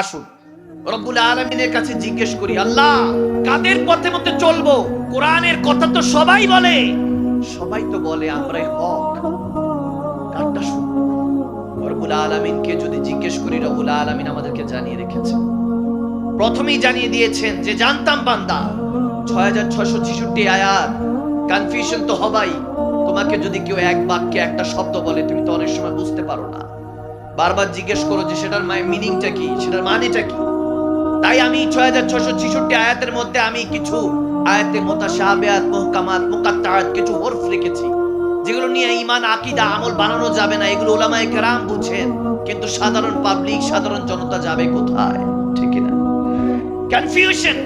আসুন। রব্বুল আলমিনের কাছে জিজ্ঞেস করি, আল্লাহ, কাদের পথে মধ্যে চলবো? কোরআনের কথা তো সবাই বলে। সবাই তো বলে, আমরাই হক। কারটা শুনব রব্বুল আলমিনকে যদি জিজ্ঞেস করি, রব্বুল আলমিন আমাদেরকে জানিয়ে প্রথমেই জানিয়ে দিয়েছেন যে, জানতাম বান্দা ছয় হাজার ছয়শো ছেষট্টি আয়াত কনফিউশন তো হবাই। তোমাকে যদি কেউ এক বাক্যে একটা শব্দ বলে, তুমি তো অনেক সময় বুঝতে পারো না। বারবার জিজ্ঞেস করো যে সেটার মিনিংটা কি? সেটার মানেটা কি? তাই আমি ছয় হাজার ছশো ছেষট্টি আয়াতের মধ্যে আমি কিছু আয়াতে মোতাশাবিয়াত মুহকামাত, মুকাত্তাআত কিছু হরফ রেখেছি যেগুলো নিয়ে ইমান আকীদা, আমল বানানো যাবে না। এগুলো ওলামায় কেরাম বুঝেন, কিন্তু সাধারণ পাবলিক সাধারণ জনতা যাবে কোথায়? ঠিক না কনফিউশন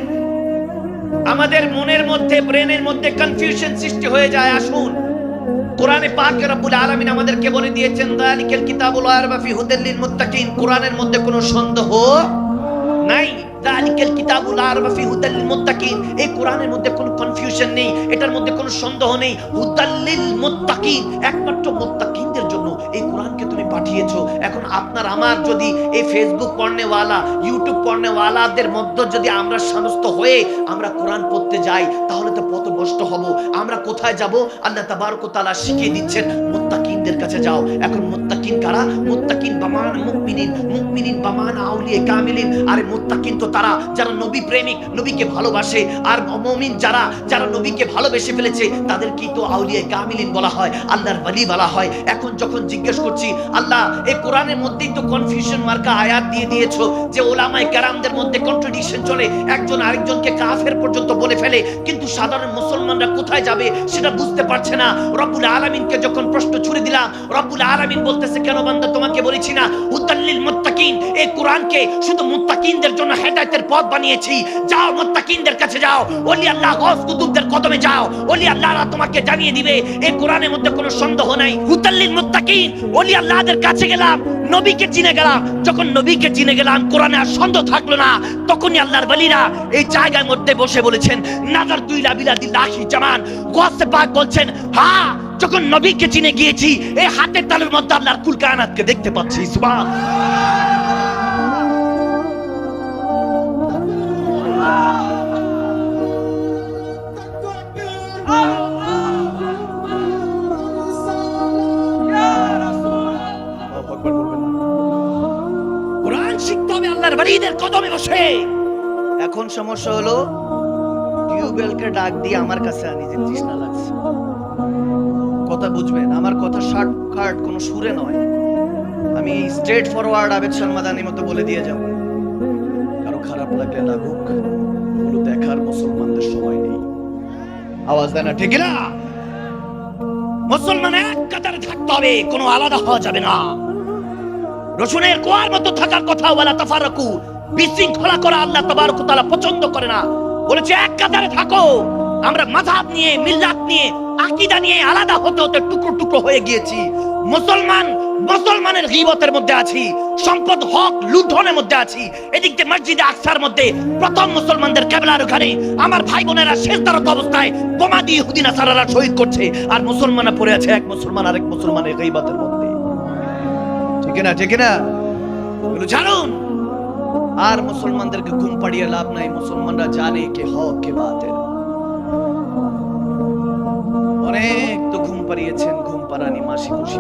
আমাদের মনের মধ্যে ব্রেনের মধ্যে কনফিউশন সৃষ্টি হয়ে যায়। আসুন কোরআনে পাক রব্বুল আলামিন আমাদেরকে বলে দিয়েছেন, দালিকাল কিতাবুল হুদাল লিল মুত্তাকিন। কোরআনের মধ্যে কোনো সন্দেহ নাই? দালিকাল কিতাবুল আরবা ফি হুদাল লিল মুত্তাকিন। এই কোরআনের মধ্যে কোনো কনফিউশন নেই, এটার মধ্যে কোনো সন্দেহ নেই। হুদাল লিল মুত্তাকিন। একমাত্র মুত্তাকিনদের জন্য এই কোরআনকে তুমি পাঠিয়েছো। এখন আপনার, আমার যদি এই ফেসবুক পড়নেওয়ালা ইউটিউব পড়নেওয়ালাদের মধ্যে যদি আমরা সমস্ত হয়ে আমরা কোরআন পড়তে যাই, তাহলে তো পথভ্রষ্ট হব। আমরা কোথায় যাব? আল্লাহ তাবারক তাআলা শিখিয়ে দিচ্ছেন, মুত্তাকিনদের কাছে যাও। এখন মুত্তাকিন কারা? মুত্তাকিন বামান মুমিনিন। মুমিনিন বামান আউলিয়া, কামিলিন। আরে মুত্তাকিন তো তারা, যারা নবী প্রেমিক, নবীকে ভালোবাসে। আর মুমিন যারা যারা নবীকে ভালোবেসে ফেলেছে, তাদেরকেই তো আউলিয়া, কামিলিন বলা হয়, আল্লাহর ওয়ালি বলা হয়। এখন যখন জিজ্ঞেস করছি আল্লাহ, এই কোরআনের মধ্যেই তো কনফিউশন মার্কা আয়াত দিয়ে দিয়েছ যে ওলামায়ে কেরামদের মধ্যে কন্ট্রাডিকশন চলে, একজন আরেকজনকে কাফের পর্যন্ত বলে ফেলে, কিন্তু সাধারণ মুসলমানরা কোথায় যাবে সেটা বুঝতে পারছে না। রব্বুল আলামিনকে যখন প্রশ্ন ছুড়ে দিলাম, রব্বুল আলামিন বলতেছে, কেন বান্দা, তোমাকে বলেছি না? হুদাল্লিল মুত্তাকিন, এই কোরআনকে শুধু মুত্তাকিনদের জন্য হেদায়েতের পথ বানিয়েছি। যাও মুত্তাকিনদের কাছে যাও, ওলি আল্লাহ গস কুতুবদের কদমে যাও, ওলি আল্লাহরা তোমাকে জানিয়ে দিবে, এই কোরআনের মধ্যে কোনো সন্দেহ নাই। হুদাল্লিল মুত্তাকিন, ওলি আল্লাহদের কাছে গেলাম, নবীকে চিনে গেলাম। যখন নবীকে চিনে গেলাম, কোরআনে আর সন্দেহ থাকল না, তখনই আল্লাহর বলিরা এই জায়গার মধ্যে বসে বলেছেন, নাজার দুই লাবিলা লাখি জামান। গোয়াসে পাক বলছেন হ্যাঁ যখন নবীকে চিনে গিয়েছি, এই হাতের তালুর মধ্যে আল্লাহর কুল কায়নাতকে দেখতে পাচ্ছি সুবহান হবে কদমে বসে। এখন সমস্যা হলো, টিউবওয়েলকে ডাক দিয়ে আমার কাছে আনি যে তৃষ্ণা লাগছে। কথা বুঝবেন, আমার কথা শার্ট কাট কোনো সুরে নয়। আমি স্ট্রেট ফরওয়ার্ড আবেদ শর্মাদানির মতো বলে দিয়ে যাব। কারও খারাপ লাগলে লাগুক ওগুলো দেখার মুসলমানদের সময় নেই। আওয়াজ দেয় না, ঠিক না মুসলমান এক কাতারে থাকতে হবে, কোনো আলাদা হওয়া যাবে না। রসুনের কোয়ার মতো থাকার কথা ওয়ালা তাফারাকু বিশৃঙ্খলা করা আল্লাহ তাবারক তাআলা পছন্দ করে না। বলেছে, এক কাতারে থাকো। আমরা মাযহাব নিয়ে, মিল্লাত নিয়ে, আকীদা নিয়ে আলাদা হতে হতে টুকরো টুকরো হয়ে গিয়েছি। মুসলমান, মুসলমানের গীবতের মধ্যে আছি। সম্পদ, হক, লুণ্ঠনের মধ্যে আছি। এদিক মসজিদে আকসার মধ্যে প্রথম মুসলমানদের কেবলার ওখানে আমার ভাই বোনেরা শেষদারত অবস্থায় বোমা দিয়ে হুদিনা সারারা শহীদ করছে। আর মুসলমানরা পড়ে আছে এক মুসলমান, আরেক মুসলমানের গীবতের মধ্যে। ঠিক না ঠিক না। জানুন। আর মুসলমানদেরকে ঘুম পাড়িয়ে লাভ নাই, মুসলমানরা জানে কে হক, কে বাতেল। অনেক তো ঘুম পাড়িয়েছেন, ঘুম পাড়ানি, মাসি খুশি।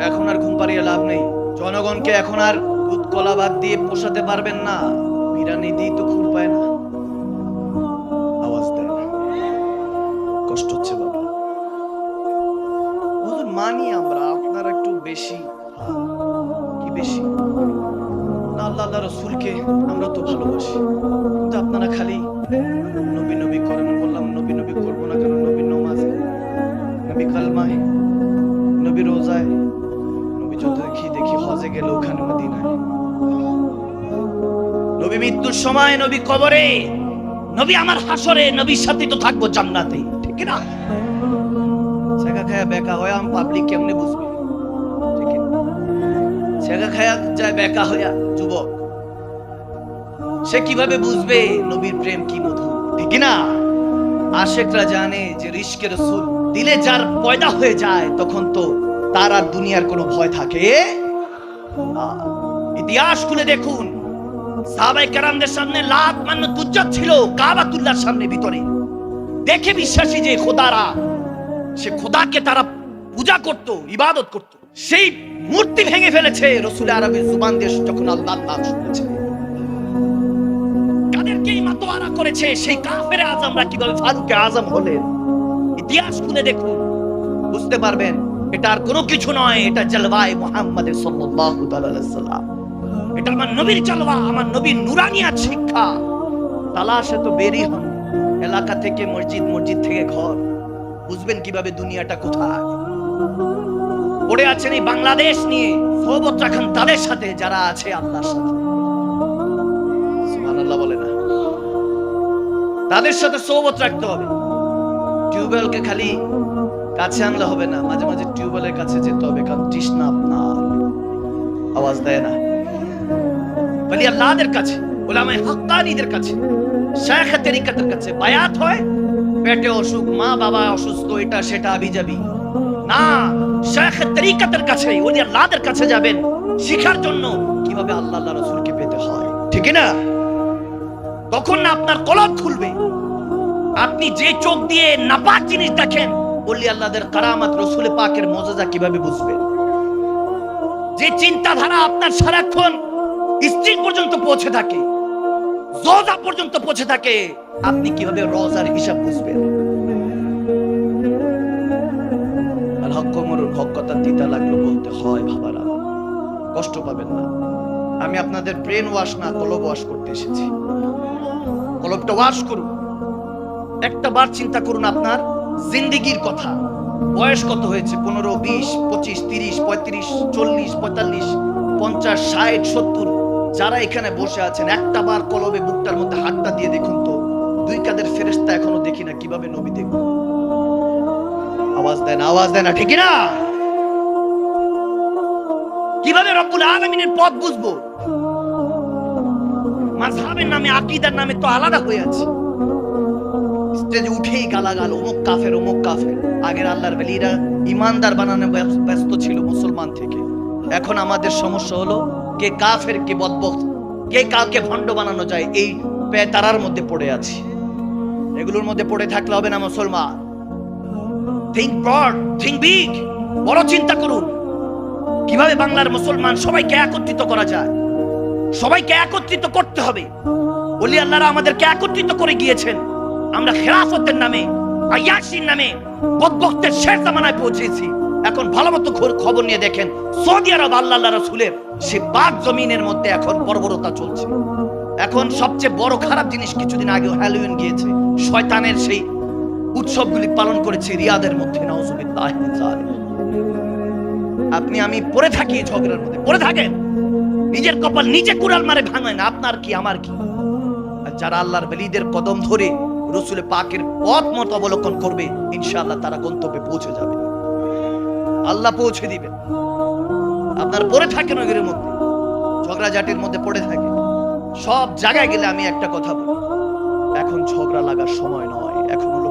এখন আর ঘুম পাড়িয়ে লাভ নেই। জনগণকে এখন আর দুধ কলা ভাত দিয়ে পোষাতে পারবেন না। বিরানি দিয়ে তো খুর পায় না। আওয়াজ দেয় না কষ্ট হচ্ছে বাবা। মানি আমরা, আপনার একটু বেশি। রসুলকে আমরা তো ভালোবাসি। কিন্তু আপনারা খালি নবী নবী করেন বললাম, নবী নবী করব না কেন? নবী নমাজে, নবী কালমায়, নবী রোজায়, নবী যত দেখি দেখি হজে গেলে ওখানে মদিনায়। নবী মৃত্যুর সময় নবী কবরে, নবী আমার হাসরে, নবীর সাথে তো থাকব জান্নাতে। ঠিক না ছেঁকা খায়া বেকা হয় আম পাবলিক কেমনে বুঝবে? ঠিক ছেঁকা খায়া যায় বেকা হইয়া যুবক। সে কীভাবে বুঝবে নবীর প্রেম কি মধু ঠিক না আশেকরা জানে যে রিস্কের রসুল দিলে যার পয়দা হয়ে যায়, তখন তো তার আর দুনিয়ার কোনো ভয় থাকে। ইতিহাস খুলে দেখুন। সাহাবাই কেরামদের সামনে লাত মান্য তুজ্জাত ছিল কাবাতুল্লাহর সামনে ভিতরে। দেখে বিশ্বাসী যে খোদারা, সে খোদাকে তারা পূজা করত, ইবাদত করত। সেই মূর্তি ভেঙে ফেলেছে রসুল আরবের জুবান দিয়ে যখন আল্লাহ নাম শুনেছে কাদেরকেই মাতোয়ারা করেছে। সেই কাফের আজমরা কীভাবে ফারুকে আজম হলেন। ইতিহাস খুলে দেখুন, বুঝতে পারবেন, এটা আর কোনো কিছু নয়, এটা জলওয়ায় মোহাম্মদ সাল্লাল্লাহু তাআলা সাল্লাম। এটা আমার নবীর জলওয়া, আমার নবীর নুরানিয়াত শিক্ষা। তালাশে তো বেরি হন, এলাকা থেকে মসজিদ মসজিদ থেকে ঘর। বুঝবেন কীভাবে দুনিয়াটা কোথায়। পড়ে আছেন এই বাংলাদেশ নিয়ে সোহবত রাখেন তাদের সাথে, যারা আছে আল্লাহর সাথে। সুবহানাল্লাহ বলে না। তাদের সাথে সোহবত রাখতে হবে। টিউবওয়েলকে খালি কাছে আনলে হবে না, মাঝে মাঝে টিউবওয়েলের কাছে যেতে হবে, কারণ তৃষ্ণা আপনার। আওয়াজ দেয় না। বলি আল্লাহদের কাছে, ওলামায়ে কাছে শেখ তরিকাতের কাছে বায়াত হয়, পেটে অসুখ, মা বাবা অসুস্থ, এটা সেটা আবিজাবি। না শেখ তরিকাতের কাছে ওলি আল্লাহদের কাছে যাবেন, শিখার জন্য কীভাবে আল্লাহ আল্লাহ রসুলকে পেতে হয়। ঠিক না তখন না আপনার কলব খুলবে। আপনি যে চোখ দিয়ে নাপাক জিনিস দেখেন বললি আল্লাহদের কারামাত রসুলে পাকের মজাজা কীভাবে বুঝবেন যে চিন্তাধারা আপনার সারাক্ষণ স্ত্রী পর্যন্ত পৌঁছে থাকে, জোজা পর্যন্ত পৌঁছে থাকে, আপনি কীভাবে রোজার হিসাব বুঝবেন? হক মরুন হক কথা তিতা লাগল বলতে হয়, ভাবারা। কষ্ট পাবেন না। আমি আপনাদের ব্রেন ওয়াশ না, কলব ওয়াশ করতে এসেছি। কলবটা ওয়াশ করুন। একটা বার চিন্তা করুন আপনার, জিন্দিগির কথা। বয়স কত হয়েছে? পনেরো, বিশ, পঁচিশ, তিরিশ, পঁয়ত্রিশ, চল্লিশ, পঁয়তাল্লিশ, পঞ্চাশ, ষাট, সত্তর, যারা এখানে বসে আছেন, একটা বার কলবে বুকটার মধ্যে হাতটা দিয়ে দেখুন তো। দুই কাদের ফেরেস্তা এখনও দেখি না, কীভাবে নবী দেখুন। আওয়াজ দেয় না আওয়াজ দেয় না ঠিক না কীভাবে রব্বুল আলমিনের পথ বুঝব? মাঝহাবের নামে, আকিদার নামে তো আলাদা হয়ে আছে। স্টেজে উঠেই গালাগাল, অমুক কাফের অমুক কাফের। আগের আল্লাহর বেলিরা ইমানদার বানানো ব্যস- ব্যস্ত ছিল মুসলমান থেকে। এখন আমাদের সমস্যা হলো, কে কাফের, কে বদবক কে কাকে ভণ্ড বানানো যায়, এই তারার মধ্যে পড়ে আছি। এগুলোর মধ্যে পড়ে থাকলে হবে না মুসলমান। থিঙ্ক ব্রড থিঙ্ক বিগ বড় চিন্তা করুন। কীভাবে বাংলার মুসলমান সবাইকে একত্রিত করা যায়? সবাইকে একত্রিত করতে হবে। বলি আল্লাহরা আমাদেরকে একত্রিত করে গিয়েছেন। আমরা খেলাফতের নামে আয়াসির নামে শেষ জামানায় পৌঁছেছি। এখন ভালো মতো খবর নিয়ে দেখেন, সৌদি আরব আল্লাহ রসুলের সে পাক জমিনের মধ্যে এখন বর্বরতা চলছে। এখন সবচেয়ে বড় খারাপ জিনিস কিছুদিন আগে হ্যালোইন গিয়েছে। শয়তানের সেই উৎসবগুলি পালন করেছে রিয়াদের মধ্যে, নাউজুবিল্লাহ যালিক। আপনি, আমি পড়ে থাকি ঝগড়ার মধ্যে, পড়ে থাকেন। নিজের কপাল নিজে কুড়াল মারে ভাঙায় না, আপনার কি, আমার কি? যারা আল্লাহর বেলিদের কদম ধরে রসুলে পাকের পথ মত অবলম্বন করবে, ইনশাআল্লাহ তারা গন্তব্যে পৌঁছে যাবে। আল্লাহ পৌঁছে দিবেন। আপনার পড়ে থাকেন ওদের মধ্যে, ঝগড়াঝাটির মধ্যে পড়ে থাকে সব জায়গায় গেলে আমি একটা কথা বলি, এখন ঝগড়া লাগার সময় নয়, এখন হলো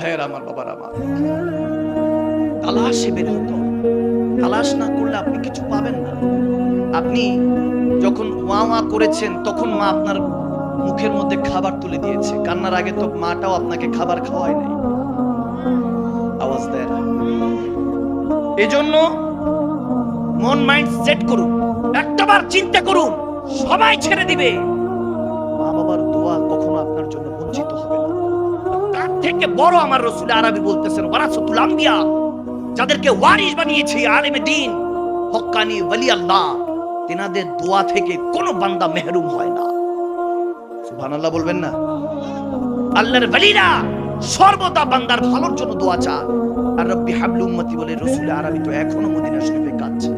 ভাইয়ের, আমার বাবার আমার তালাশে বের হতে। তালাশ না করলে আপনি কিছু পাবেন না। আপনি যখন ওয়া ওয়া করেছেন, তখন মা আপনার মুখের মধ্যে খাবার তুলে দিয়েছে। কান্নার আগে তো মাটাও আপনাকে খাবার খাওয়ায় নাই। আওয়াজ দেয় এজন্য মন, মাইন্ড সেট করুন। একটাবার চিন্তা করুন। সবাই ছেড়ে দিবে। থেকে বড় আমার রসুল আরবি বলতেছেন ওয়ারাসতুল আম্বিয়া। যাদেরকে ওয়ারিস বানিয়েছে, আলেমে দিন। হক্কানি ওয়ালি আল্লাহ, তেনাদের দোয়া থেকে কোনো বান্দা মেহরুম হয় না। সুবহানাল্লাহ বলবেন না? আল্লাহর ওয়ালিরা সর্বদা বান্দার ভালোর জন্য দোয়া চান। আর রব্বি হাবলু উম্মতি বলে রসুল আরবি তো এখনও মদিনা শরীফে কাঁদছে।